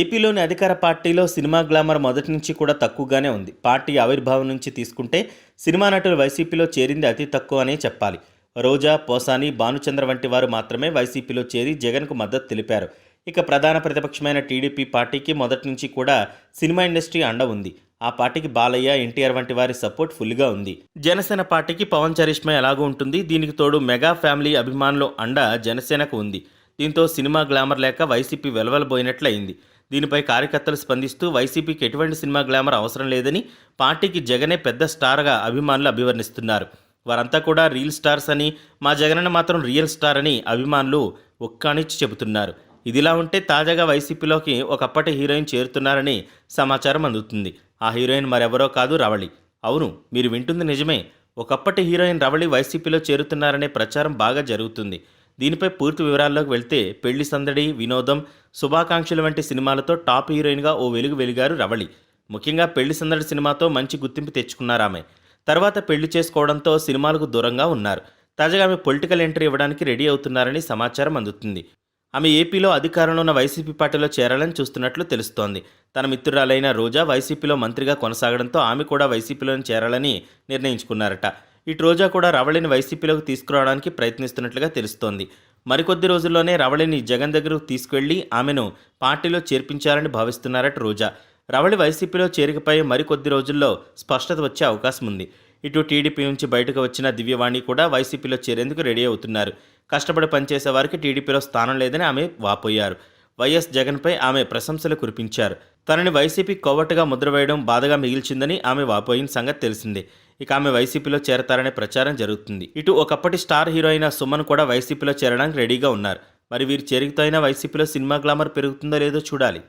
ఏపీలోని అధికార పార్టీలో సినిమా గ్లామర్ మొదటి నుంచి కూడా తక్కువగానే ఉంది. పార్టీ ఆవిర్భావం నుంచి తీసుకుంటే సినిమా నటులు వైసీపీలో చేరింది అతి తక్కువ అనే చెప్పాలి. రోజా పోసాని భానుచంద్ర వంటి వారు మాత్రమే వైసీపీలో చేరి జగన్కు మద్దతు తెలిపారు. ఇక ప్రధాన ప్రతిపక్షమైన టీడీపీ పార్టీకి మొదటి నుంచి కూడా సినిమా ఇండస్ట్రీ అండ ఉంది. ఆ పార్టీకి బాలయ్య ఎన్టీఆర్ వంటి వారి సపోర్ట్ ఫుల్గా ఉంది. జనసేన పార్టీకి పవన్ చరిష్మా ఎలాగూ ఉంటుంది. దీనికి తోడు మెగా ఫ్యామిలీ అభిమానులు అండ జనసేనకు ఉంది. దీంతో సినిమా గ్లామర్ లేక వైసీపీ వెలవలబోయినట్లయింది. దీనిపై కార్యకర్తలు స్పందిస్తూ వైసీపీకి ఎటువంటి సినిమా గ్లామర్ అవసరం లేదని పార్టీకి జగనే పెద్ద స్టార్గా అభిమానులు అభివర్ణిస్తున్నారు. వారంతా కూడా రియల్ స్టార్స్ అని మా జగనన్న మాత్రం రియల్ స్టార్ అని అభిమానులు ఒక్కానిచ్చి చెబుతున్నారు. ఇదిలా ఉంటే తాజాగా వైసీపీలోకి ఒకప్పటి హీరోయిన్ చేరుతున్నారని సమాచారం అందుతుంది. ఆ హీరోయిన్ మరెవరో కాదు రవళి. అవును మీరు వింటుంది నిజమే. ఒకప్పటి హీరోయిన్ రవళి వైసీపీలో చేరుతున్నారనే ప్రచారం బాగా జరుగుతుంది. దీనిపై పూర్తి వివరాల్లోకి వెళ్తే పెళ్ళి సందడి వినోదం శుభాకాంక్షలు వంటి సినిమాలతో టాప్ హీరోయిన్గా ఓ వెలుగు వెలిగారు రవళి. ముఖ్యంగా పెళ్ళి సందడి సినిమాతో మంచి గుర్తింపు తెచ్చుకున్నారు ఆమె. తర్వాత పెళ్ళి చేసుకోవడంతో సినిమాలకు దూరంగా ఉన్నారు. తాజాగా ఆమె పొలిటికల్ ఎంట్రీ ఇవ్వడానికి రెడీ అవుతున్నారని సమాచారం అందుతుంది. ఆమె ఏపీలో అధికారంలో ఉన్న వైసీపీ పార్టీలో చేరాలని చూస్తున్నట్లు తెలుస్తోంది. తన మిత్రురాలైన రోజా వైసీపీలో మంత్రిగా కొనసాగడంతో ఆమె కూడా వైసీపీలోని చేరాలని నిర్ణయించుకున్నారట. ఇటు రోజా కూడా రవళిని వైసీపీలోకి తీసుకురావడానికి ప్రయత్నిస్తున్నట్లుగా తెలుస్తోంది. మరికొద్ది రోజుల్లోనే రవళిని జగన్ దగ్గరకు తీసుకువెళ్ళి ఆమెను పార్టీలో చేర్పించాలని భావిస్తున్నారట రోజా. రవళి వైసీపీలో చేరికపై మరికొద్ది రోజుల్లో స్పష్టత వచ్చే అవకాశం ఉంది. ఇటు టీడీపీ నుంచి బయటకు వచ్చిన దివ్యవాణి కూడా వైసీపీలో చేరేందుకు రెడీ అవుతున్నారు. కష్టపడి పనిచేసే వారికి టీడీపీలో స్థానం లేదని ఆమె వాపోయారు. వైఎస్ జగన్పై ఆమె ప్రశంసలు కురిపించారు. తనని వైసీపీ కొవ్వట్టుగా ముద్ర వేయడం బాధగా మిగిల్చిందని ఆమె వాపోయిన సంగతి తెలిసిందే. ఇక ఆమె వైసీపీలో చేరతారనే ప్రచారం జరుగుతుంది. ఇటు ఒకప్పటి స్టార్ హీరోయిన్ సుమన్ కూడా వైసీపీలో చేరడానికి రెడీగా ఉన్నారు. మరి వీరు చేరికతో అయినా వైసీపీలో సినిమా గ్లామర్ పెరుగుతుందో లేదో చూడాలి.